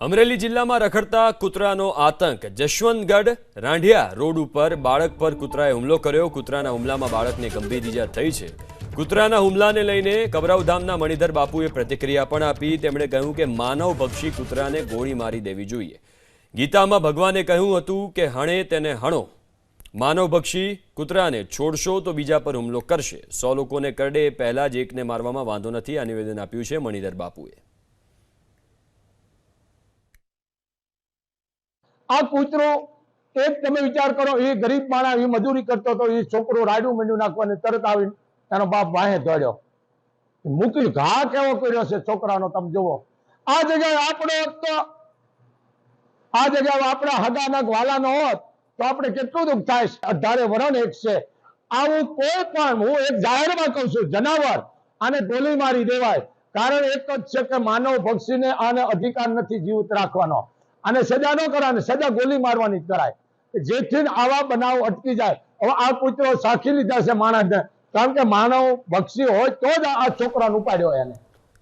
અમરેલી જિલ્લામાં રખડતા કૂતરાનો આતંક. જશવંતગઢ, રાંઢિયા રોડ ઉપર બાળક પર કૂતરાએ હુમલો કર્યો. કૂતરાના હુમલામાં બાળકને ગંભીર ઈજા થઈ છે. કૂતરાના હુમલાને લઈને કબરાવધામના મણિધર બાપુએ પ્રતિક્રિયા પણ આપી. તેમણે કહ્યું કે માનવ ભક્ષી કૂતરાને ગોળી મારી દેવી જોઈએ. ગીતામાં ભગવાને કહ્યું હતું કે હણે તેને હણો. માનવ ભક્ષી કૂતરાને છોડશો તો બીજા પર હુમલો કરશે. સો લોકોને કરડે પહેલા જ એકને મારવામાં વાંધો નથી. આ નિવેદન આપ્યું છે મણિધર બાપુએ. આ કૂતરો એક તમે વિચાર કરો, એ ગરીબ માણસ, એ મજૂરી કરતો હતો, એ છોકરો રાયડું મીંડું નાખવાને તરત આવી એનો બાપ વાહે દોડ્યો. મૂકી ઘા કેવો કર્યો છે છોકરાનો, તમે જુઓ. આ જગ્યાએ આપણો આ જગ્યાએ આપણા હગાના વાલાનો હોત, તો આપણે કેટલું દુઃખ થાય અઢારે વરણ એક છે. આવું કોઈ પણ, હું એક જાહેરમાં કહું છું, જનાવર આને ગોલી મારી દેવાય. કારણ એક જ છે કે માનવ પક્ષીને આને અધિકાર નથી જીવિત રાખવાનો. અને સજા ન કરાય સજા ગોલી મારવાની કરાય. જેથી આવા બનાવ અટકી જાય. હવે આ કૂતરો સાખી લીધા છે માણસને. કારણ કે માનવ બક્ષી હોય તો જ આ છોકરાને ઉપાડ્યો એને.